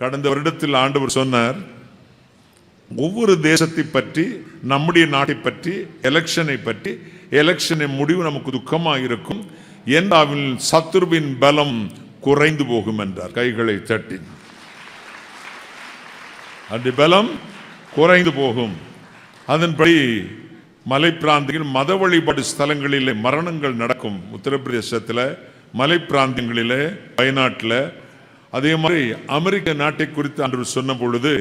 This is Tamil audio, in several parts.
கடந்த வருடத்தில் ஆண்டவர் சொன்னார் ஒவ்வொரு தேசத்தை பற்றி நம்முடைய நாட்டை பற்றி எலெக்ஷனை பற்றி எலெக்ஷனின் முடிவு நமக்கு துக்கமாக இருக்கும். என்றாவில் சத்துருவின் பலம் குறைந்து போகும் என்றார். கைகளை தட்டி. அந்த பலம் குறைந்து போகும். அதன்படி மலை பிராந்தியில் மத வழிபாடு ஸ்தலங்களிலே மரணங்கள் நடக்கும். உத்தரப்பிரதேசத்தில் மலை பிராந்தியங்களிலே வயநாட்டில் அதே மாதிரி அமெரிக்க நாட்டை குறித்து அன்று சொன்ன பொழுது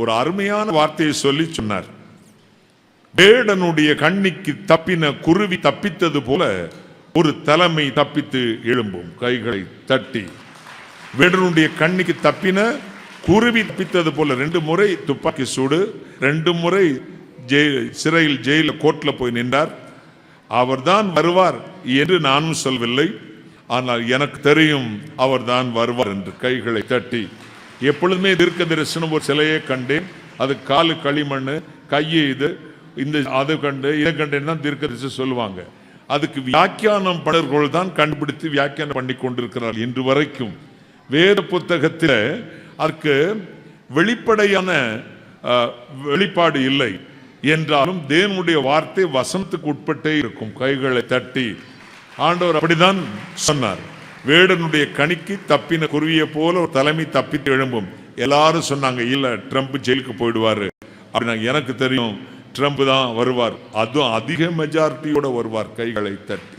ஒரு அருமையான வார்த்தையை சொல்லி சொன்னார். வேடனுடைய கண்ணிக்கு தப்பின குருவி தப்பித்தது போல ஒரு தலைமை தப்பித்து எழும்பும் கைகளை தட்டி வேடனுடைய கண்ணிக்கு தப்பின குருவி தப்பித்தது போல ரெண்டு முறை துப்பாக்கி சூடு ரெண்டு முறை ஜெயில் சிறையில் ஜெயில கோர்ட்ல போய் நின்றார். அவர்தான் வருவார் என்று நானும் சொல்லவில்லை. ஆனால் எனக்கு தெரியும் அவர் தான் வருவார் என்று கைகளை தட்டி. எப்பொழுதுமே தீர்க்க தரிசனம் ஒரு சிலையை கண்டேன். அது காலு களிமண் கையை இது இந்த அது கண்டு இதை கண்டேன் தான் தீர்க்க தரிசனம் சொல்லுவாங்க. அதுக்கு வியாக்கியானம் பலர்கள் தான் கண்டுபிடித்து வியாக்கியானம் பண்ணி கொண்டிருக்கிறார் இன்று வரைக்கும் வேத புத்தகத்தில் அதற்கு வெளிப்படையான வெளிப்பாடு இல்லை. என்றாலும் தேவனுடைய வார்த்தை வசனத்துக்கு உட்பட்டே இருக்கும். கைகளை தட்டி ஆண்டவர் அப்படிதான் சொன்னார். வேடனுடைய கணிக்கு தப்பின குருவியை போல ஒரு தலைமை தப்பித்து எழும்பும். எல்லாரும் சொன்னாங்க இல்ல ட்ரம்ப் ஜெயிலுக்கு போயிடுவாரு. அப்படின்னா எனக்கு தெரியும் ட்ரம்ப் தான் வருவார். அதுவும் அதிக மெஜாரிட்டியோட வருவார் கைகளை தட்டி.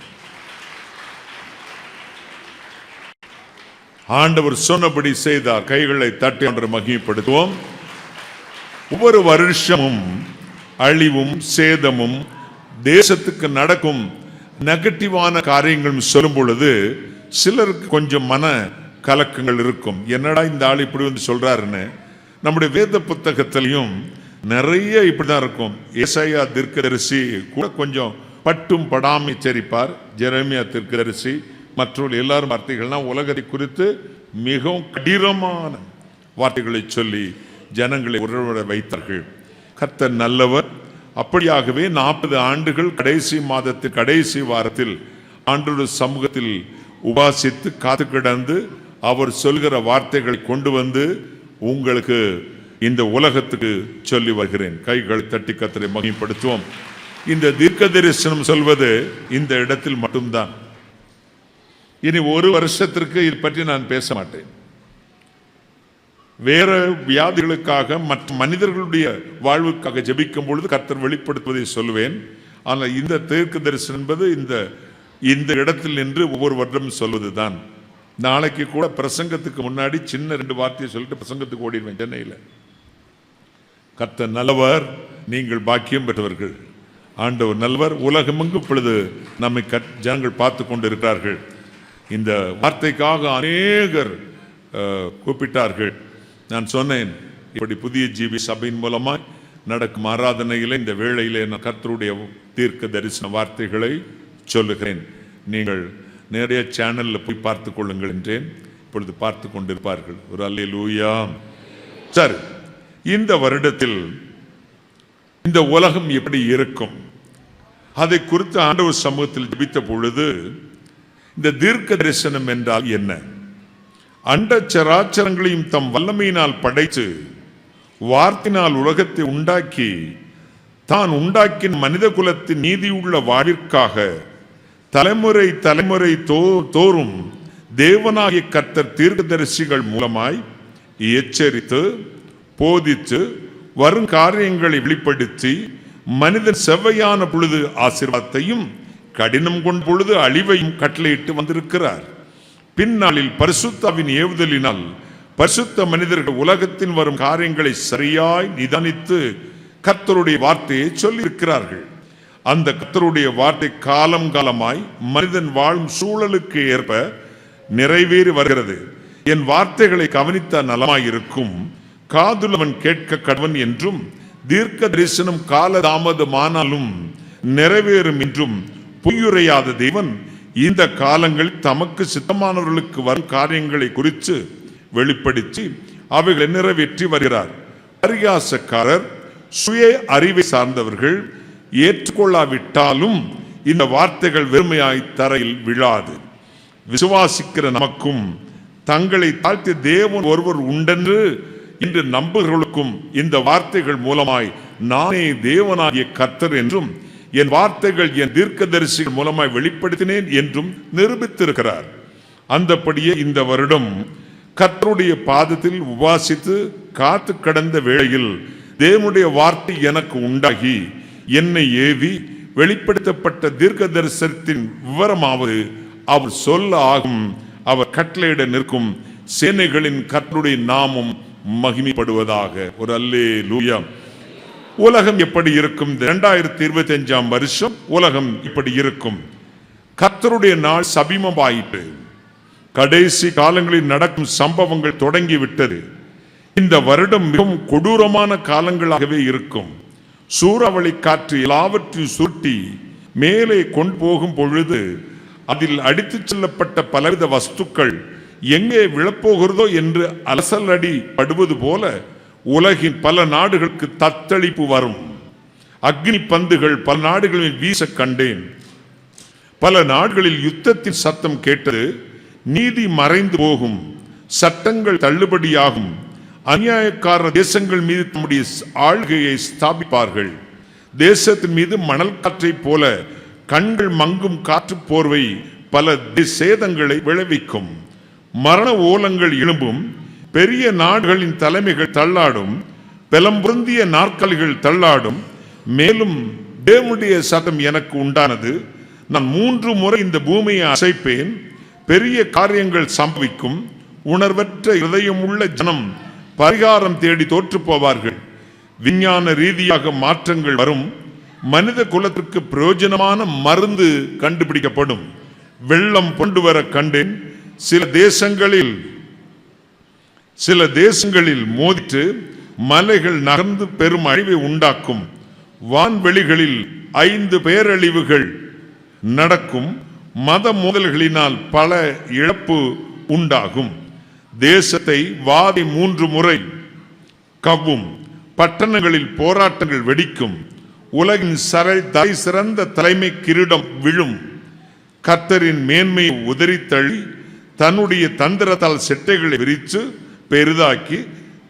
ஆண்டவர் சொன்னபடி செய்தார் கைகளை தட்டி என்று மகிமைப்படுத்துவோம். ஒவ்வொரு வருஷமும் அழிவும் சேதமும் தேசத்துக்கு நடக்கும் நெகட்டிவான காரியங்களும் சொல்லும் பொழுது சிலருக்கு கொஞ்சம் மன கலக்கங்கள் இருக்கும். என்னடா இந்த ஆள் இப்படி வந்து சொல்றாருன்னு. நம்முடைய வேத புத்தகத்திலையும் நிறைய இப்படிதான் இருக்கும். ஏசையா தீர்க்கதரிசி கூட கொஞ்சம் பட்டும் படாமை சரிப்பார் ஜெரமியா தீர்க்கதரிசி மற்றவர்கள் எல்லாரும் வார்த்தைகள்லாம் உலகத்தை குறித்து மிகவும் கடினமான வார்த்தைகளை சொல்லி ஜனங்களை உறவிட வைத்தார்கள். கத்த நல்லவர் அப்படியாகவே நாற்பது ஆண்டுகள் கடைசி மாதத்தில் கடைசி வாரத்தில் ஆண்டோட சமூகத்தில் உபாசித்து காத்து கிடந்து அவர் சொல்கிற வார்த்தைகளை கொண்டு வந்து உங்களுக்கு இந்த உலகத்துக்கு சொல்லி வருகிறேன். கைகளை தட்டி கத்தரை மகிமைப்படுத்துவோம். இந்த தீர்க்க தரிசனம் சொல்வது இந்த இடத்தில் மட்டும்தான். இனி ஒரு வருஷத்திற்கு இது பற்றி நான் பேச மாட்டேன். வேற வியாதிகளுக்காக மற்ற மனிதர்களுடைய வாழ்வுக்காக ஜபிக்கும் பொழுது கர்த்தர் வெளிப்படுத்துவதை சொல்லுவேன். ஆனால் இந்த தீர்க்க தரிசனம் என்பது இந்த இந்த இடத்தில் நின்று ஒவ்வொரு வருடம் சொல்வதுதான். நாளைக்கு கூட பிரசங்கத்துக்கு முன்னாடி சின்ன ரெண்டு வார்த்தையை சொல்லிட்டு பிரசங்கத்துக்கு ஓடிடுவேன் சென்னையில். கர்த்தர் நல்லவர் நீங்கள் பாக்கியம் பெற்றவர்கள். ஆண்டவர் நல்லவர் உலகமெங்கு இப்பொழுது நம்மை கட் ஜனங்கள் பார்த்து கொண்டிருக்கிறார்கள். இந்த வார்த்தைக்காக அநேகர் கூப்பிட்டார்கள். நான் சொன்னேன் இப்படி புதிய ஜீவி சபையின் மூலமாய் நடக்கும் ஆராதனையிலே இந்த வேளையிலே நான் கர்த்தருடைய தீர்க்க தரிசன வார்த்தைகளை சொல்லுகிறேன். நீங்கள் நிறைய சேனலில் போய் பார்த்து கொள்ளுங்கள் என்றேன். இப்பொழுது பார்த்து கொண்டிருப்பார்கள். ஒரு அல்லே லூயா சரி இந்த வருடத்தில் இந்த உலகம் எப்படி இருக்கும்? அதை குறித்து ஆண்டவர் சமூகத்தில் ஜபித்த பொழுது இந்த தீர்க்க தரிசனம் என்றால் என்ன? அண்ட சராச்சரங்களையும் தம் வல்லமையினால் படைத்து வார்த்தினால் உலகத்தை உண்டாக்கி தான் உண்டாக்கின மனித குலத்தின் நீதியுள்ள வாழ்விற்காக தலைமுறை தலைமுறை தோ- தோறும் தேவனாகிய கர்த்தர் தீர்க்கதரிசிகள் மூலமாய் எச்சரித்து போதித்து வரும் காரியங்களை வெளிப்படுத்தி மனிதன் செவ்வையான பொழுது ஆசீர்வாதத்தையும் கடினம் கொண்ட பொழுது அழிவையும் கட்டளையிட்டு வந்திருக்கிறார். பின்னாளில் பரிசுத்தாவின் ஏவுதலினால் பரிசுத்த மனிதர்கள் உலகத்தில் வரும் காரியங்களை சரியாய் நிதானித்து கர்த்தருடைய வார்த்தையை சொல்லியிருக்கிறார்கள். அந்த கர்த்தருடைய வார்த்தை காலம் காலமாய் மனிதன் வாழும் சூழலுக்கு ஏற்ப நிறைவேறி வருகிறது. என் வார்த்தைகளை கவனித்த நலமாயிருக்கும். காதுலவன் கேட்க கடவன் என்றும் தீர்க்க தரிசனம் காலதாமதமானாலும் நிறைவேறும் என்றும் பொய்யுரையாத தேவன் இந்த காலங்களில் தமக்கு சித்தமானவர்களுக்கு வரும் காரியங்களை குறித்து வெளிப்படுத்தி அவைகளை நிறைவேற்றி வருகிறார். பரிகாசக்காரர் சுய அறிவை சார்ந்தவர்கள் ஏற்றுக்கொள்ளாவிட்டாலும் இந்த வார்த்தைகள் வெறுமையாய் தரையில் விழாது. விசுவாசிக்கிற நமக்கும் தங்களை தாழ்த்திய தேவன் ஒருவர் உண்டென்று இன்று நம்புகிறவர்களுக்கும் இந்த வார்த்தைகள் மூலமாய் நானே தேவனாகிய கர்த்தர் என்றும் என் வார்த்தைகள் என் தீர்க்கதரிசிகள் மூலமாய் வெளிப்படுத்தினேன் என்றும் நிரூபித்திருக்கிறார். அந்தபடியே இந்த வருடம் கத்தருடைய பாதத்தில் உபாசித்து காத்து கடந்த வேளையில் தேவனுடைய வார்த்தை எனக்கு உண்டாகி என்னை ஏவி வெளிப்படுத்தப்பட்ட தீர்க்க தரிசனத்தின் விவரமாவது அவர் சொல்ல ஆகும். அவர் கட்டளையிட நிற்கும் சேனைகளின் கர்த்தருடைய நாமம் மகிமைப்படுவதாக. ஒரு அல்லே லூயா உலகம் எப்படி இருக்கும். இரண்டாயிரத்தி இருபத்தி அஞ்சாம் வருஷம் உலகம் இப்படி இருக்கும். கத்தருடைய நாள் சபிமமாயிட்டு கடைசி காலங்களில் நடக்கும் சம்பவங்கள் தொடங்கி விட்டது இந்த வருடம் மிகவும் கொடூரமான காலங்களாகவே இருக்கும். சூறாவளி காற்று எல்லாவற்றையும் சுருட்டி மேலே கொண்டு போகும் பொழுது அதில் அடித்துச் செல்லப்பட்ட பலவித வஸ்துக்கள் எங்கே விழப்போகிறதோ என்று அலசல் அடி படுவது போல உலகின் பல நாடுகளுக்கு தத்தளிப்பு வரும். அக்னி பந்துகள் பல நாடுகளில் வீச கண்டேன். பல நாடுகளில் யுத்தத்தின் சத்தம் கேட்டது நீதி மறைந்து போகும் சட்டங்கள் தள்ளுபடியாகும் அநியாயக்கார தேசங்கள் மீது தம்முடைய ஆள்கையை ஸ்தாபிப்பார்கள். தேசத்தின் மீது மணல் காற்றைப் போல கண்கள் மங்கும் காற்று போர்வை பல சேதங்களை விளைவிக்கும். மரண ஓலங்கள் எழும்பும் பெரிய நாடுகளின் தலைமைகள் தள்ளாடும் பெலம்புருந்திய நாற்காலிகள் தள்ளாடும் மேலும் தேவனுடைய சதம் எனக்கு உண்டானது. நான் மூன்று முறை இந்த பூமியை அசைப்பேன். பெரிய காரியங்கள் சம்பவிக்கும். உணர்வற்ற இதயமுள்ள ஜனம் பரிகாரம் தேடி தோற்று போவார்கள் விஞ்ஞான ரீதியாக மாற்றங்கள் வரும். மனித குலத்திற்கு பிரயோஜனமான மருந்து கண்டுபிடிக்கப்படும். வெள்ளம் கொண்டு வர கண்டேன். சில தேசங்களில் சில தேசங்களில் மோதிட்டு மலைகள் நகர்ந்து பெரும் அழிவை உண்டாக்கும் வான்வெளிகளில் ஐந்து பேரழிவுகள் நடக்கும் மத மோதல்களினால் பல இழப்பு உண்டாகும். தேசத்தை வாதி மூன்று முறை கவ்வும். பட்டணங்களில் போராட்டங்கள் வெடிக்கும். உலகின் சரை தலை சிறந்த தலைமை கிரீடம் விழும். கத்தரின் மேன்மையை உதறித்தள்ளி தன்னுடைய தந்திரத்தால் செட்டைகளை விரித்து பெரிதாக்கி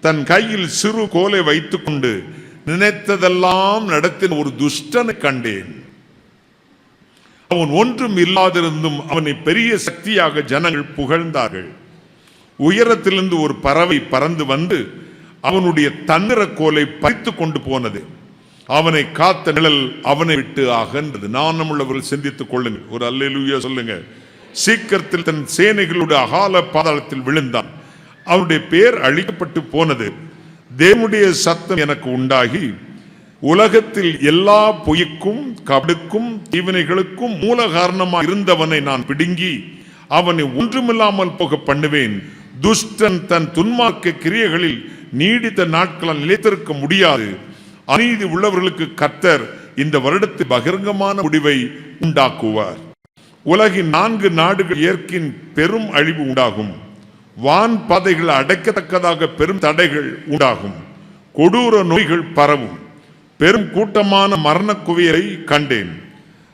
தன் கையில் சிறு கோலை வைத்துக்கொண்டு நினைத்ததெல்லாம் நடத்தின ஒரு துஷ்டனை கண்டேன். அவன் ஒன்றும் இல்லாதிருந்தும் அவனை பெரிய சக்தியாக ஜனங்கள் புகழ்ந்தார்கள். உயரத்திலிருந்து ஒரு பறவை பறந்து வந்து அவனுடைய தந்திர கோலை பறித்து கொண்டு போனது. அவனை காத்த நிழல் அவனை விட்டு அகன்றது. நானும் உள்ளவர்கள் சிந்தித்துக் கொள்ளுங்கள். ஒரு அல்லூயா சொல்லுங்க சீக்கிரத்தில் தன் சேனைகளுடைய அகால பாதாளத்தில் விழுந்தான். அவருடைய பேர் அழிக்கப்பட்டு போனது. தேவனுடைய சத்தம் எனக்கு உண்டாகி உலகத்தில் எல்லா பொய்க்கும் கபடுக்கும் தீவினைகளுக்கும் மூல காரணமாக இருந்தவனை நான் பிடுங்கி அவனை ஒன்றுமில்லாமல் போக பண்ணுவேன். துஷ்டன் தன் துன்மார்க்க கிரியைகளில் நீடித்த நாட்களால் நிலைத்திருக்க முடியாது. அநீதி உள்ளவர்களுக்கு கர்த்தர் இந்த வருடத்து பகிரங்கமான முடிவை உண்டாக்குவார். உலகின் நான்கு நாடுகள் இயற்கையின் பெரும் அழிவு உண்டாகும். வான் பாதைகள் அடைக்கத்தக்கதாக பெரும் தடைகள் உண்டாகும். கொடூர நோய்கள் பரவும். பெரும் கூட்டமான மரண குவியலை கண்டேன்.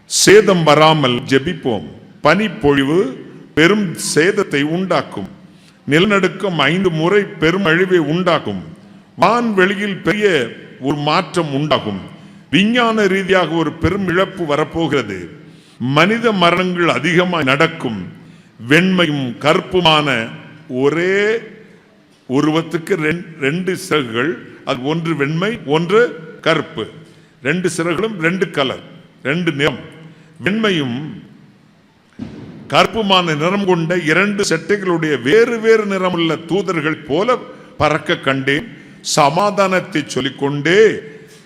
சேதம் வராமல் ஜெபிப்போம். பனிப்பொழிவு பெரும் சேதத்தை உண்டாக்கும். நிலநடுக்கம் ஐந்து முறை பெரும் அழிவை உண்டாகும் வான்வெளியில் பெரிய ஒரு மாற்றம் உண்டாகும். விஞ்ஞான ரீதியாக ஒரு பெரும் இழப்பு வரப்போகிறது. மனித மரணங்கள் அதிகமாக நடக்கும். வெண்மையும் கருப்புமான ஒரே உருவத்துக்கு ரெண்- ரெண்டு சிறகுகள் அது ஒன்று வெண்மை ஒன்று கருப்பு. ரெண்டு சிறகுகளும் ரெண்டு கலர் ரெண்டு நிறம். வெண்மையும் கருப்புமான நிறம் கொண்ட இரண்டு செட்டைகளுடைய வேறு வேறு நிறமுள்ள தூதர்கள் போல பறக்க கண்டேன். சமாதானத்தை சொல்லிக்கொண்டே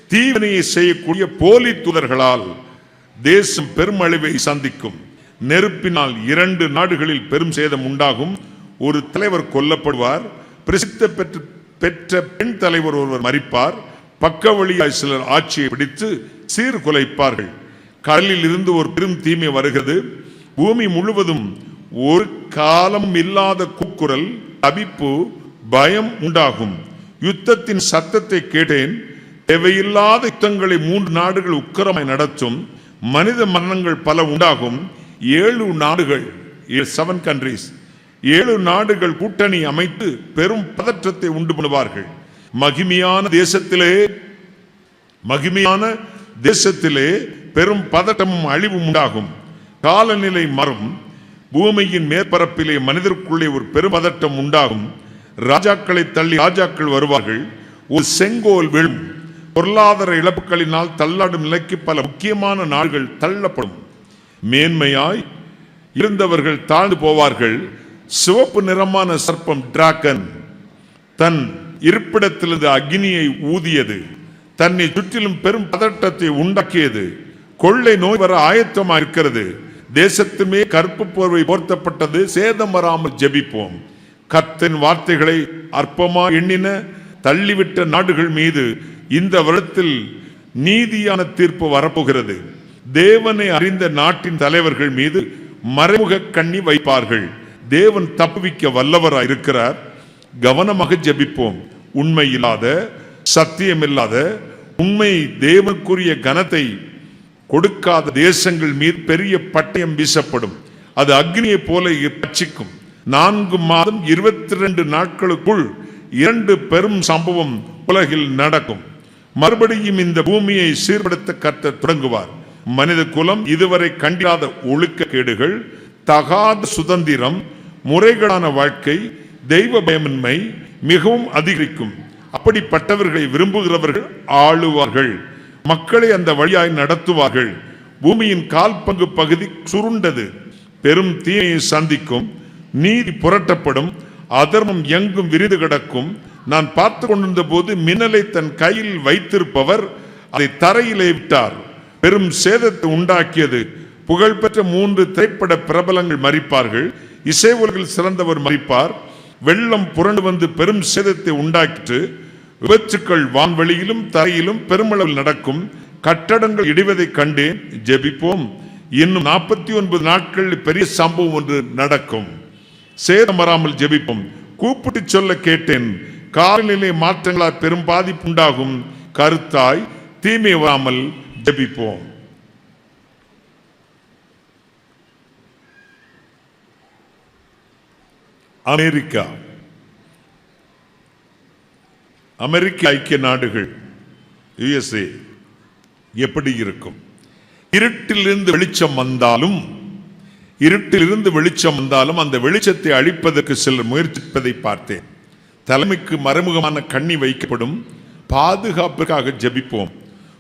தீவினையை செய்யக்கூடிய போலி தூதர்களால் தேசம் பெருமழிவை சந்திக்கும். நெருப்பினால் இரண்டு நாடுகளில் பெரும் சேதம் உண்டாகும். ஒரு தலைவர் கொல்லப்படுவார். பிரசித்த பெற்று பெற்ற பெண் தலைவர் ஒருவர் மறிப்பார். பக்க வழியாய் சிலர் ஆட்சியை பிடித்து சீர்குலைப்பார்கள். கடலில் இருந்து ஒரு பெரும் தீமை வருகிறது. பூமி முழுவதும் ஒரு காலம் இல்லாத கூக்குரல் தவிப்பு பயம் உண்டாகும். யுத்தத்தின் சத்தத்தை கேட்டேன். தேவையில்லாத யுத்தங்களை மூன்று நாடுகள் உக்கிரமாய் நடத்தும். மனித மரணங்கள் பல உண்டாகும். ஏழு நாடுகள் செவன் கண்ட்ரீஸ் ஏழு நாடுகள் கூட்டணி அமைத்து பெரும் பதற்றத்தை உண்டு பண்ணுவார்கள். மகிமையான தேசத்திலே மகிமையான தேசத்திலே பெரும் பதட்டமும் அழிவும் உண்டாகும். காலநிலை மரம் பூமியின் மேற்பரப்பிலே மனிதருக்குள்ளே ஒரு பெரும் பதட்டம் உண்டாகும். ராஜாக்களை தள்ளி ராஜாக்கள் வருவார்கள். ஒரு செங்கோல் விழும். பொருளாதார இழப்புகளினால் தள்ளாடும் நிலைக்கு பல முக்கியமான நாடுகள் தள்ளப்படும். மேன்மையாய் இருந்தவர்கள் தாழ்ந்து போவார்கள். சிவப்பு நிறமான சர்ப்பம் டிராகன் தன் இருப்பிடத்திலிருந்து அக்னியை ஊதியது. தன்னை சுற்றிலும் பெரும் பதட்டத்தை உண்டாக்கியது. கொள்ளை நோய் வர ஆயத்தமாக இருக்கிறது. தேசத்துமே கருப்பு போர்வை போர்த்தப்பட்டது. சேதம் வராமல் ஜெபிப்போம். கத்தின் வார்த்தைகளை அற்பமா எண்ணின தள்ளிவிட்ட நாடுகள் மீது இந்த வருடத்தில் நீதியான தீர்ப்பு வரப்போகிறது. தேவனை அறிந்த நாட்டின் தலைவர்கள் மீது மறைமுக கண்ணி வைப்பார்கள். தேவன் தப்புவிக்க வல்லவராக இருக்கிறார். கவனமாக ஜெபிப்போம். உண்மை இல்லாத சத்தியம் இல்லாத உண்மை தேவனுக்குரிய கனத்தை கொடுக்காத தேசங்கள் மீது பெரிய பட்டயம் வீசப்படும். அது அக்னியை போல பட்சிக்கும் நான்கு மாதம் இருபத்தி ரெண்டு நாட்களுக்குள் இரண்டு பெரும் சம்பவம் உலகில் நடக்கும். மறுபடியும் இந்த பூமியை சீர்படுத்த கத்த தொடங்குவார். மனித குலம் இதுவரை கண்டிராத ஒழுக்க கேடுகள் தகாத சுதந்திரம் முறைகளான வாழ்க்கை தெய்வ பயமின்மை மிகவும் அதிகரிக்கும். அப்படிப்பட்டவர்களை விரும்புகிறவர்கள் ஆளுவார்கள். மக்களை அந்த வழியாய் நடத்துவார்கள். பூமியின் கால் பங்கு பகுதி சுருண்டது. பெரும் தீமையை சந்திக்கும். நீதி புரட்டப்படும். அதர்மம் எங்கும் விரிந்து கிடக்கும். நான் பார்த்து கொண்டிருந்த போது மின்னலை தன் கையில் வைத்திருப்பவர் அதை தரையிலே விட்டார். பெரும் சேதத்தை உண்டாக்கியது. புகழ்பெற்ற மூன்று திரைப்பட பிரபலங்கள் மறிப்பார்கள். இசை உலகில் சிறந்தவர் மறிப்பார் வெள்ளம் புரண்டு வந்து பெரும் சேதத்தை உண்டாக்கிட்டு விபத்துக்கள் வான்வெளியிலும் தரையிலும் பெருமளவில் நடக்கும். கட்டடங்கள் இடிவதை கண்டேன் ஜெபிப்போம். இன்னும் நாற்பத்தி ஒன்பது நாட்கள் பெரிய சம்பவம் ஒன்று நடக்கும். சேதம் வராமல் ஜெபிப்போம். கூப்பிட்டு சொல்ல கேட்டேன். காலநிலை மாற்றங்களால் பெரும் பாதிப்பு உண்டாகும். கருத்தாய் தீமை வராமல் ஜெபிப்போம். அமெரிக்கா. அமெரிக்க ஐக்கிய நாடுகள் யுஎஸ்ஏ எப்படி இருக்கும்? இருட்டிலிருந்து வெளிச்சம் வந்தாலும் இருட்டிலிருந்து வெளிச்சம் வந்தாலும் அந்த வெளிச்சத்தை அழிப்பதற்கு சிலர் முயற்சிப்பதை பார்த்தேன். தலைமைக்கு மறைமுகமான கண்ணி வைக்கப்படும் பாதுகாப்புக்காக ஜெபிப்போம்.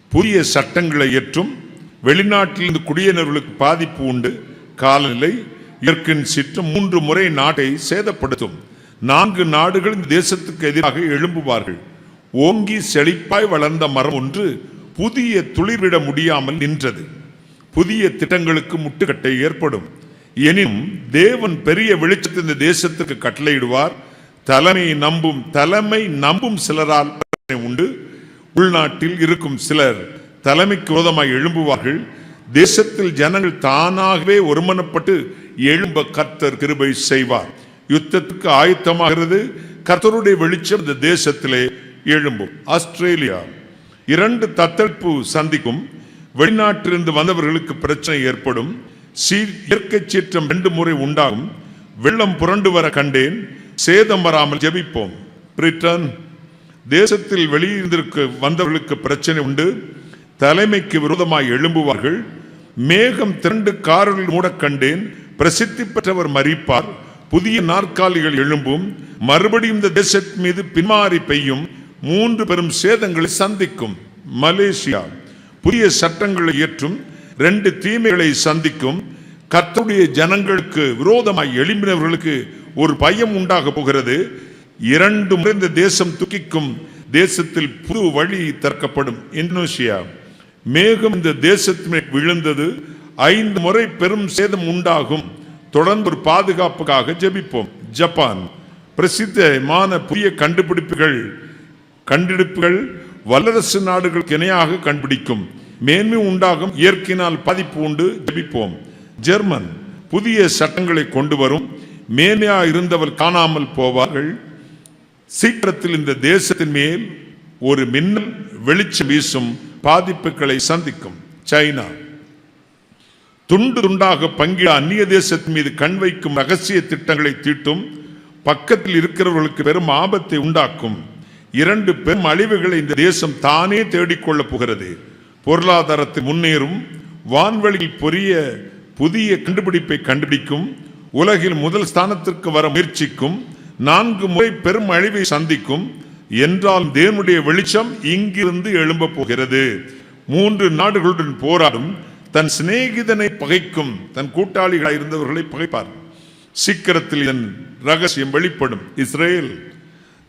புதிய சட்டங்களை ஏற்றும் வெளிநாட்டிலிருந்து குடியினர்களுக்கு பாதிப்பு உண்டு காலநிலை இயற்கின் சிற்றம் மூன்று முறை நாட்டை சேதப்படுத்தும். நான்கு நாடுகள் இந்த தேசத்துக்கு எதிராக எழும்புவார்கள். ஓங்கி செழிப்பாய் வளர்ந்த மரம் ஒன்று புதிய துளிர்விட முடியாமல் நின்றது. புதிய திட்டங்களுக்கு முட்டுக்கட்டை ஏற்படும். எனினும் தேவன் பெரிய வெளிச்சத்தை இந்த தேசத்துக்கு கட்டளையிடுவார். தலைமை நம்பும் தலைமை நம்பும் சிலரால் உண்டு. உள்நாட்டில் இருக்கும் சிலர் தலைமைக்கு விரோதமாய் எழும்புவார்கள். தேசத்தில் ஜனங்கள் தானாகவே ஒருமனப்பட்டு எழும்ப கர்த்தர் கிருபை செய்வார். யுத்தத்துக்கு ஆயத்தமாகிறது. கர்த்தருடைய வெளிச்சம் இந்த தேசத்திலே எழும்பும். ஆஸ்திரேலியா. இரண்டு தத்தெடுப்பு சந்திக்கும். வெளிநாட்டிலிருந்து வந்தவர்களுக்கு பிரச்சனை ஏற்படும். சீ- இயற்கை சீற்றம் ரெண்டு முறை உண்டாகும். வெள்ளம் புரண்டு வர கண்டேன். சேதம் வராமல் ஜெபிப்போம். பிரிட்டன். தேசத்தில் வெளியிருந்திருக்க வந்தவர்களுக்கு பிரச்சனை உண்டு. தலைமைக்கு விரோதமாய் எழும்புவார்கள். மேகம் திரண்டு காரில் மூட கண்டேன். பிரசித்தி பெற்றவர் மறிப்பார் புதிய நாற்காலிகள் எழும்பும். மறுபடியும் இந்த தேசத்தின் மீது பின்மாறி பெய்யும். மூன்று பெரும் சேதங்களை சந்திக்கும். மலேசியா. புதிய சட்டங்களை இயற்றும். ரெண்டு தீமைகளை சந்திக்கும். கர்த்தருடைய ஜனங்களுக்கு விரோதமாய் எழும்பினவர்களுக்கு ஒரு பயம் உண்டாக போகிறது. இரண்டு முறை இந்த தேசம் துக்கிக்கும். தேசத்தில் புது வழி திறக்கப்படும். இந்தோனேசியா மேகம் இந்த தேசத்தின் விழுந்தது. ஐந்து முறை பெரும் சேதம் உண்டாகும். தொடர்ந்து ஒரு பாதுகாப்புக்காக ஜெபிப்போம். ஜப்பான் பிரசித்தமான புதிய கண்டுபிடிப்புகள் கண்டுபிடிப்புகள் வல்லரசு நாடுகளுக்கு இணையாக கண்டுபிடிக்கும். மேன்மை உண்டாகும் இயற்கையினால் பாதிப்பு உண்டு. ஜெபிப்போம். ஜெர்மன் புதிய சட்டங்களை கொண்டு வரும் மேன்மையா இருந்தவர் காணாமல் போவார்கள். சீக்கிரத்தில் இந்த தேசத்தின் மேல் ஒரு மின்னல் வெளிச்சம் வீசும் பாதிப்புகளை சந்திக்கும். சைனா. துண்டு துண்டாக பங்கிட அந்நிய தேசத்தின் மீது கண் வைக்கும் ரகசிய திட்டங்களை தீட்டும் பக்கத்தில் இருக்கிறவர்களுக்கு பெரும் ஆபத்தை உண்டாக்கும். இரண்டு பெரும் அழிவுகளை இந்த தேசம் தானே தேடிக்கொள்ளப் போகிறது. பொருளாதாரத்தை முன்னேறும் வான்வெளியில் பொரிய புதிய கண்டுபிடிப்பை கண்டுபிடிக்கும் உலகில் முதல் ஸ்தானத்திற்கு வர முயற்சிக்கும் நான்கு முறை பெரும் அழிவை சந்திக்கும் என்றால் தேவனுடைய வெளிச்சம் இங்கிருந்து எழும்ப போகிறது. மூன்று நாடுகளுடன் போராடும் தன் சிநேகிதனை பகைக்கும் தன் கூட்டாளிகளாக இருந்தவர்களை பகைப்பார். சீக்கிரத்தில் இதன் ரகசியம் வெளிப்படும். இஸ்ரேல்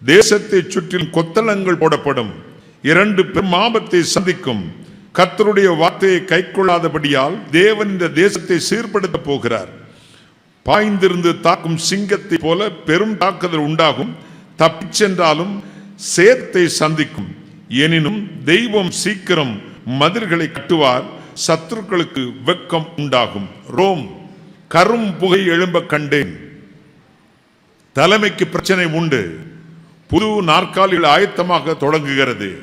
தேசத்தை சுற்றிலும் கொத்தளங்கள் போடப்படும். இரண்டு பெரும் ஆபத்தை சந்திக்கும். கத்தருடைய வார்த்தையை கைக்கொள்ளாதபடியால் தேவன் இந்த தேசத்தை சீர்படுத்த போகிறார். பாய்ந்திருந்து தாக்கும் சிங்கத்தை போல பெரும் தாக்குதல் உண்டாகும். தப்பிச் சென்றாலும் சேத்தை சந்திக்கும். எனினும் தெய்வம் சீக்கிரம் மதில்களை கட்டுவார். சத்துருக்களுக்கு வெக்கம் உண்டாகும். ரோம் கரும் புகை எழும்ப கண்டேன். தலைமைக்கு பிரச்சனை உண்டு. புது நாற்காலிகள் ஆயத்தமாக தொடங்குகிறது.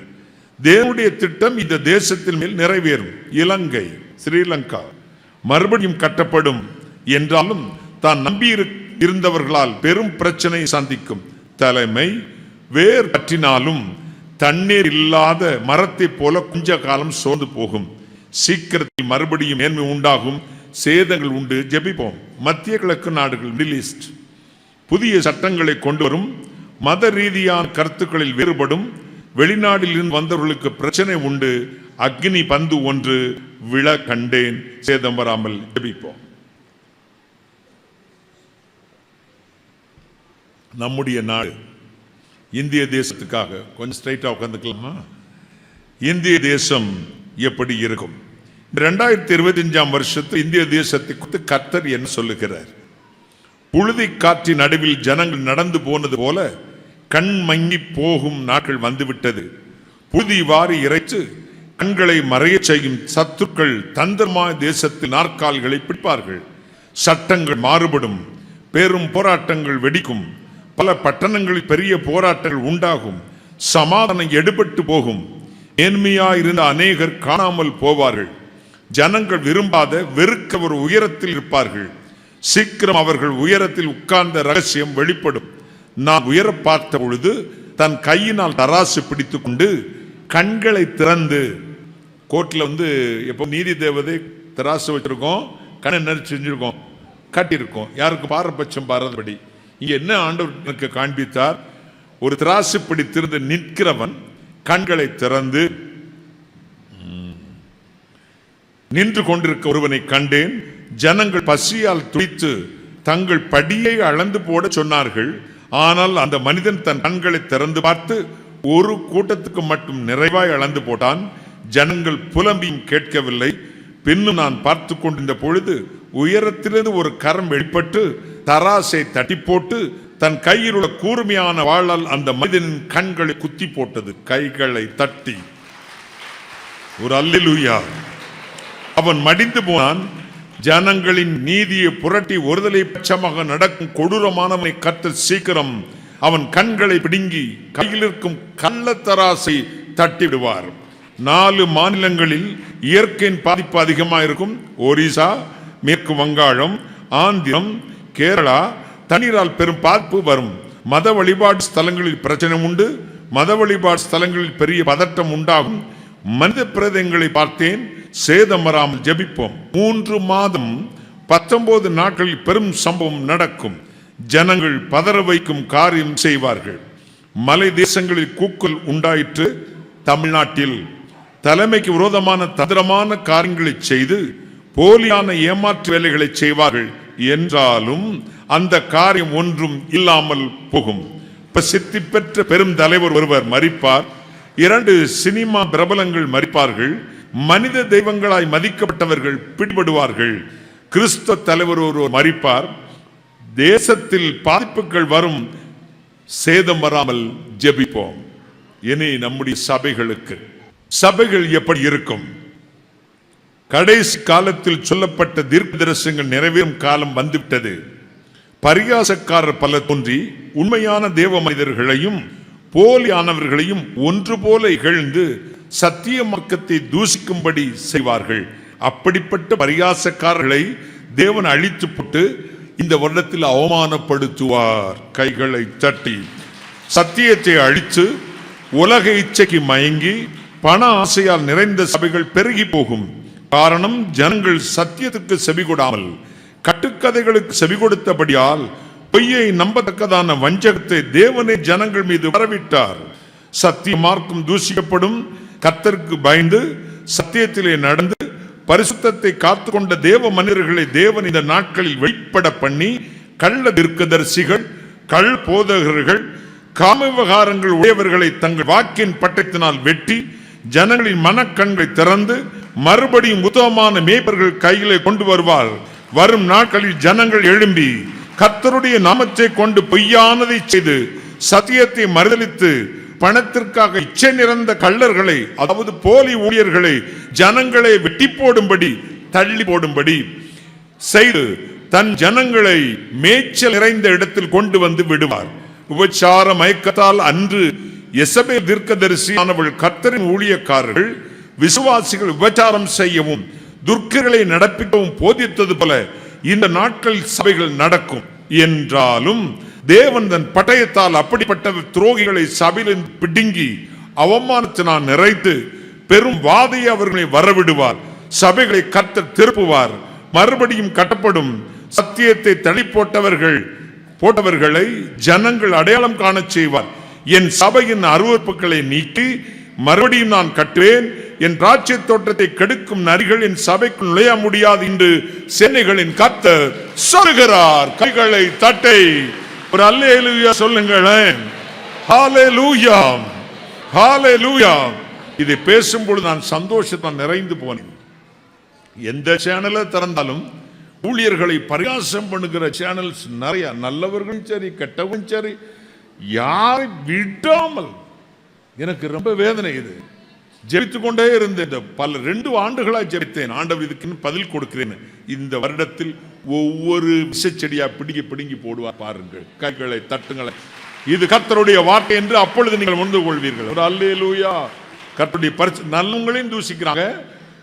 தேவனுடைய திட்டம் இந்த தேசத்தின் மேல் நிறைவேறும். இலங்கை ஸ்ரீலங்கா மறுபடியும் கட்டப்படும் என்றாலும் தான் நம்பி இருந்தவர்களால் பெரும் பிரச்சனை சந்திக்கும். தலைமை வேர் பற்றினாலும் தண்ணீர் இல்லாத மரத்தைப் போல கொஞ்ச காலம் சோர்ந்து போகும். சீக்கிரத்தில் மறுபடியும் மேன்மை உண்டாகும். சேதங்கள் உண்டு. ஜெபிப்போம். மத்திய கிழக்கு நாடுகள் மிடில் ஈஸ்ட் புதிய சட்டங்களை கொண்டு வரும் மத ரீதியான கருத்துக்களில் வேறுபடும். வெளிநாட்டில் இருந்து வந்தவர்களுக்கு பிரச்சனை உண்டு. அக்னி பந்து ஒன்று விழ கண்டேன். சேதம் வராமல் ஜெபிப்போம். நம்முடைய நாடு இந்திய தேசத்துக்காக கொஞ்சம் ஸ்ட்ரைட்டாக உட்காந்துக்கலாமா இந்திய தேசம் எப்படி இருக்கும்? ரெண்டாயிரத்தி இருபத்தி அஞ்சாம் வருஷத்து இந்திய தேசத்தை குறித்து கர்த்தர் என்ன சொல்லுகிறார்? புழுதி காற்றின் நடுவில் ஜனங்கள் நடந்து போனது போல கண் மங்கி போகும் நாட்கள் வந்துவிட்டது. புழுதி வாரி இறைச்சு கண்களை மறையச் செய்யும் சத்துக்கள் தந்திரமான தேசத்தில் நாற்கால்களை பிடிப்பார்கள். சட்டங்கள் மாறுபடும் பெரும் போராட்டங்கள் வெடிக்கும் பல பட்டணங்களில் பெரிய போராட்டங்கள் உண்டாகும் சமாதானம் எடுபட்டு போகும். ஏழ்மையாயிருந்த அநேகர் காணாமல் போவார்கள். ஜனங்கள் விரும்பாத வெறுக்க ஒரு உயரத்தில் இருப்பார்கள். சீக்கிரம் அவர்கள் உயரத்தில் உட்கார்ந்த ரகசியம் வெளிப்படும். நான் உயர பார்த்த பொழுது தன் கையினால் தராசு பிடித்து கொண்டு கண்களை திறந்து கோர்ட்டில் வந்து எப்போ நீதி தேவதை தராசு வச்சிருக்கோம் கண்ணை நெறி செஞ்சிருக்கோம் கட்டியிருக்கோம். யாருக்கு பாரபட்சம் பாரதபடி. இங்கே என்ன ஆண்டவர் எனக்கு காண்பித்தார்? ஒரு திராசு பிடித்திருந்து நிற்கிறவன் கண்களை திறந்து நின்று கொண்டிருக்க ஒருவனை கண்டேன். ஜனங்கள் பசியால் துடித்து தங்கள் படியை அளந்து போட சொன்னார்கள். ஆனால் அந்த மனிதன் தன் கண்களை திறந்து பார்த்து ஒரு கூட்டத்துக்கு மட்டும் நிறைவாய் அளந்து போட்டான். ஜனங்கள் புலம்பியும் கேட்கவில்லை. பின்னும் நான் பார்த்து கொண்டிருந்த பொழுது உயரத்திலிருந்து ஒரு கரம் வெளிப்பட்டு தராசை தட்டி போட்டு தன் கையில் உள்ள கூர்மையான வாழல் அந்த மனிதனின் கண்களை குத்தி போட்டது. கைகளை தட்டி. ஒரு அல்லேலூயா. அவன் மடிந்து போனான். ஜனங்களின் நீதியை புரட்டி ஒருதலை பட்சமாக நடக்கும் கொடூரமானவனை கத்த சீக்கிரம் அவன் கண்களை பிடுங்கி கையில் இருக்கும் கள்ளத்தராசை தட்டிவிடுவார். நாலு மாநிலங்களில் இயற்கையின் பாதிப்பு அதிகமாக இருக்கும் ஒரிசா மேற்கு வங்காளம் ஆந்திரம் கேரளா தண்ணீரால் பெரும் பார்ப்பு வரும். மத வழிபாடு ஸ்தலங்களில் பிரச்சனை உண்டு. மத வழிபாடு ஸ்தலங்களில் பெரிய பதட்டம் உண்டாகும். மனித பிரதங்களை பார்த்தேன். சேதம் வராமல் ஜெபிப்போம். மூன்று மாதம் பத்தொன்பது நாட்களில் பெரும் சம்பவம் நடக்கும். ஜனங்கள் பதற வைக்கும் காரியம் செய்வார்கள். மலை தேசங்களில் கூக்குல் உண்டாயிற்று. தமிழ்நாட்டில் தலைமைக்கு விரோதமான தந்திரமான காரியங்களை செய்து போலியான ஏமாற்று வேலைகளை செய்வார்கள். என்றாலும் அந்த காரியம் ஒன்றும் இல்லாமல் போகும். பிரசித்தி பெற்ற பெரும் தலைவர் ஒருவர் மறிப்பார். இரண்டு சினிமா பிரபலங்கள் மறிப்பார்கள். மனித தெய்வங்களாய் மதிக்கப்பட்டவர்கள் பிடிபடுவார்கள். கிறிஸ்தவ தலைவர் ஒருவர் மறிப்பார். தேசத்தில் பாதிப்புகள் வரும் சேதம் வராமல் ஜெபிப்போம். இனி நம்முடைய சபைகளுக்கு. சபைகள் எப்படி இருக்கும்? கடைசி காலத்தில் சொல்லப்பட்ட தீர்க்க தரிசனங்கள் நிறைவேறும் காலம் வந்துவிட்டது. பரிகாசக்காரர் பல தோன்றி உண்மையான தேவ மனிதர்களையும் போலியானவர்களையும் ஒன்று போல இகழ்ந்து சத்திய மார்க்கத்தை தூசிக்கும்படி செய்வார்கள். அப்படிப்பட்ட பரியாசக்காரர்களை தேவன் அழித்து போட்டு இந்த வருடத்தில் அவமானப்படுத்துவார். கைகளை தட்டி சத்தியத்தை அழித்து உலக இச்சைக்கு மயங்கி பண ஆசையால் நிறைந்த சபைகள் பெருகி போகும். காரணம் ஜனங்கள் சத்தியத்துக்கு செவிகொடாமல் கட்டுக்கதைகளுக்கு செவி கொடுத்தபடியால் பொய்யை நம்பத்தக்கதான வஞ்சகத்தை தேவனே ஜனங்கள் மீது வரவிட்டார் சத்திய மார்க்கம் தூஷிக்கப்படும். கத்தருக்கு பயந்து சத்தியத்திலே நடந்து பரிசுத்தத்தை காத்து கொண்ட தேவ மனிதர்களை தேவன் இந்த நாட்களில் வெளிப்பட பண்ணி கள்ள தீர்க்கதரிசிகள் கள் போதகர்கள் காம விவகாரங்கள் உடையவர்களை தங்கள் வாக்கின் பட்டத்தினால் வெட்டி ஜனங்களின் மனக்கண்களை திறந்து மறுபடியும் உத்தமமான மேய்ப்பர்கள் கையிலே கொண்டு வருவார். வரும் நாட்களில் ஜனங்கள் எழும்பி கர்த்தருடைய நாமத்தை கொண்டு பொய்யானதை செய்து சத்தியத்தை மறுதளித்து பணத்திற்காக இச்சை நிறைந்த கள்ளர்களை அதாவது போலி ஊழியர்களை ஜனங்களை வெட்டி போடும்படி தள்ளி போடும்படி செய்து தன் ஜனங்களை மேய்ச்சல் நிறைந்த இடத்தில் கொண்டு வந்து விடுவார். உபச்சார மயக்கத்தால் அன்று எசபே தீர்க்கதரிசியானவள் கர்த்தரின் ஊழியக்காரர்கள் விசுவாசிகள் விபச்சாரம் செய்யவும் துர்க்கர்களை நடப்பிக்கவும் போதித்தது போல இந்த நாட்களில் சபைகள் நடக்கும். என்றாலும் தேவன் தன் பட்டயத்தால் அப்படிப்பட்ட துரோகிகளை சபையில் பிடுங்கி அவமானத்தினால் நிறைத்து பெரும் வாதையை அவர்களை வரவிடுவார். சபைகளை கத்த திருப்புவார். மறுபடியும் கட்டப்படும் சத்தியத்தை தள்ளி போட்டவர்கள் போட்டவர்களை ஜனங்கள் அடையாளம் காண செய்வார். என் சபையின் அருவறுப்புகளை நீக்கி மறுபடியும் நான் கட்டுவேன். என் ராஜ்ய தோற்றத்தை கெடுக்கும் நரிகள் என் நுழைய முடியாது என்று சேனைகளின் கத்தர் சொல்கிறார் கைகளை தட்டை. ஒரு அல்லேலூயா சொல்லுங்களேன். ஹalleluya. ஹalleluya. இதை பேசும்பொழுது நான் சந்தோஷத்தான் நிறைந்து போனேன். எந்த சேனலை திறந்தாலும் ஊழியர்களை பரிகாசம் பண்ணுகிற சேனல்ஸ் நிறைய நல்லவர்களும் சரி கெட்டவரும் சரி யாரை விடாமல் எனக்கு ரொம்ப வேதனை இது. ஜெபித்து கொண்டே இருந்தேன். இந்த பல ரெண்டு ஆண்டுகளாக ஜெபித்தேன். ஆண்டவர் இதுக்கு பதில் கொடுக்கிறேன். இந்த வருடத்தில் ஒவ்வொரு விஷச்செடியா பிடுங்கி பிடுங்கி போடுவார். பாருங்கள் கைகளை தட்டுங்களை இது கர்த்தருடைய வார்த்தை என்று அப்பொழுது நீங்கள் உணர்ந்து கொள்வீர்கள். ஒரு அல்லே லூயா கர்த்தருடைய பரிசு நல்லவங்களையும் தூசிக்கிறாங்க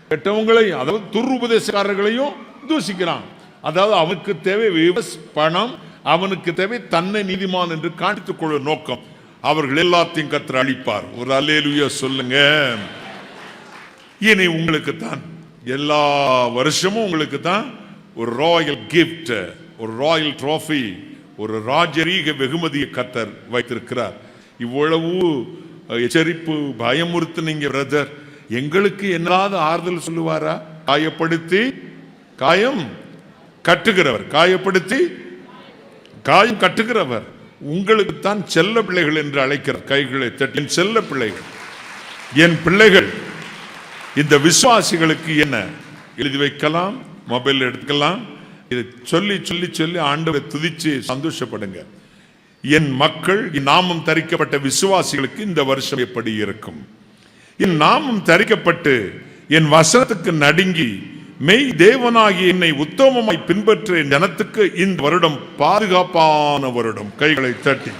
கெட்டவங்களையும் அதாவது துருபதேசக்காரர்களையும் தூசிக்கிறான் அதாவது அவனுக்கு தேவை விவஸ் பணம் அவனுக்கு தேவை தன்னை நீதிமான் என்று காண்பித்துக் கொள்ளும் நோக்கம். அவர்கள் எல்லாத்தையும் கத்திர அழிப்பார். ஒரு அலேலுயா சொல்லுங்க. இனி உங்களுக்கு தான் எல்லா வருஷமும் உங்களுக்கு தான் ஒரு ராயல் கிஃப்ட் ஒரு ராயல் ட்ராஃபி ஒரு ராஜரீக வெகுமதியை கத்தர் வைத்திருக்கிறார். இவ்வளவு எச்சரிப்பு பயமுறுத்துனீங்க பிரதர் எங்களுக்கு என்னாவது ஆறுதல் சொல்லுவாரா? காயப்படுத்தி காயம் கட்டுகிறவர். காயப்படுத்தி காயம் கட்டுகிறவர். உங்களுக்கு தான் செல்ல பிள்ளைகள் என்று அழைக்கிறார் கைகளை தட்டி என் செல்ல பிள்ளைகள் என் பிள்ளைகள் இந்த விசுவாசிகளுக்கு என்ன? எழுதி வைக்கலாம் மொபைல் எடுத்துக்கலாம். இதை சொல்லி சொல்லி சொல்லி ஆண்டவரை துதிச்சு சந்தோஷப்படுங்க. என் மக்கள் நாமம் தரிக்கப்பட்ட விசுவாசிகளுக்கு இந்த வருஷம் எப்படி இருக்கும்? என் நாமம் தரிக்கப்பட்டு என் வசனத்துக்கு நடுங்கி மெய் தேவனாகி என்னை உத்தமமாய் பின்பற்ற ஜனத்துக்கு இந்த வருடம் பாதுகாப்பான வருடம். கைகளை தட்டி.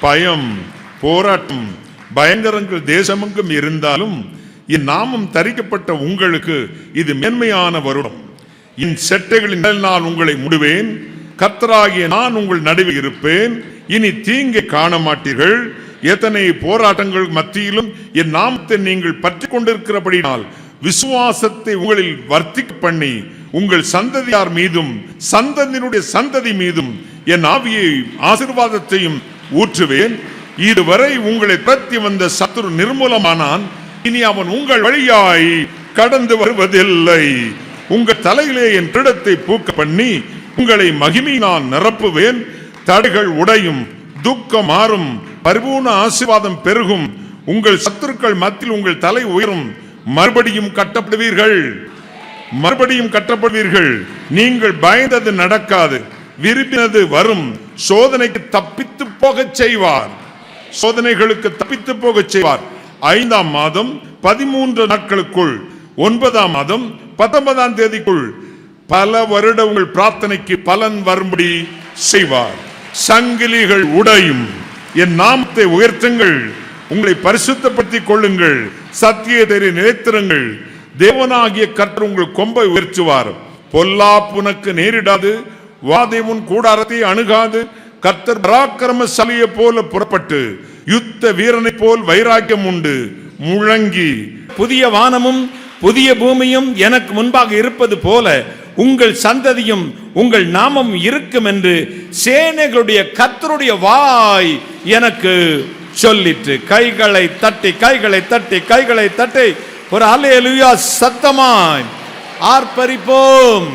பயம் போராட்டம் பயங்கரங்கள் தேசமெங்கும் இருந்தாலும் என் நாமம் தரிக்கப்பட்ட உங்களுக்கு இது மேன்மையான வருடம். என் செட்டைகளின் நான் உங்களை முடுவேன். கத்தராகிய நான் உங்கள் நடுவில் இருப்பேன். இனி தீங்கை காண மாட்டீர்கள். எத்தனை போராட்டங்கள் மத்தியிலும் என் நாமத்தை நீங்கள் பற்றி கொண்டிருக்கிறபடினால் விசுவாசத்தை உங்களில் வர்த்திக் பண்ணி உங்கள் சந்ததியார் மீதும் சந்ததியினுடைய சந்ததி மீதும் என் ஆவியை ஆசீர்வாதத்தையும் ஊற்றுவேன். இதுவரை உங்களை பிரத்தி வந்த சத்துரு நிர்மூலமானான். இனி அவன் உங்கள் வழியாய் கடந்து வருவதில்லை. உங்கள் தலையிலே என் கிரீடத்தை பூக்க பண்ணி உங்களை மகிமை நான் நிரப்புவேன். தடைகள் உடையும் துக்கம் மாறும். பரிபூர்ண ஆசீர்வாதம் பெருகும். உங்கள் சத்துருக்கள் மத்தியில் உங்கள் தலை உயரும். மறுபடியும் கட்டப்படுவீர்கள். மறுபடியும் கட்டப்படுவீர்கள். நீங்கள் பயந்தது நடக்காது. விரும்பினது வரும். சோதனைக்கு தப்பித்து போகச் செய்வார். சோதனைகளுக்கு தப்பித்து போகச் செய்வார். ஐந்தாம் மாதம் பதிமூன்று நாட்களுக்குள் ஒன்பதாம் மாதம் பத்தொன்பதாம் தேதிக்குள் பல வருட உங்கள் பிரார்த்தனைக்கு பலன் வரும்படி செய்வார். சங்கிலிகள் உடையும். என் நாமத்தை உயர்த்துங்கள். உங்களை பரிசுத்தப்படுத்திக் கொள்ளுங்கள். சத்தியத்தை நிலைத்திருங்கள். தேவனாகிய கர்த்தர் உங்கள் கொம்பை உயர்த்துவார். பொல்லாப்புனக்கு நேரிடாது. வாதை உன் கூடாரத்தை அணுகாது. கர்த்தர் பராக்கிரமசாலியை போல புறப்பட்டு யுத்த வீரனைப் போல் வைராக்கியம் உண்டு. முழங்கி புதிய வானமும் புதிய பூமியும் எனக்கு முன்பாக இருப்பது போல உங்கள் சந்ததியும் உங்கள் நாமம் இருக்கும் என்று சேனைகளுடைய கத்தருடைய வாய் எனக்கு சொல்லிற்று. கைகளை தட்டி கைகளை தட்டி கைகளை தட்டி. ஒரு அலையலுயா சத்தமாய் ஆர்ப்பரிப்போம்.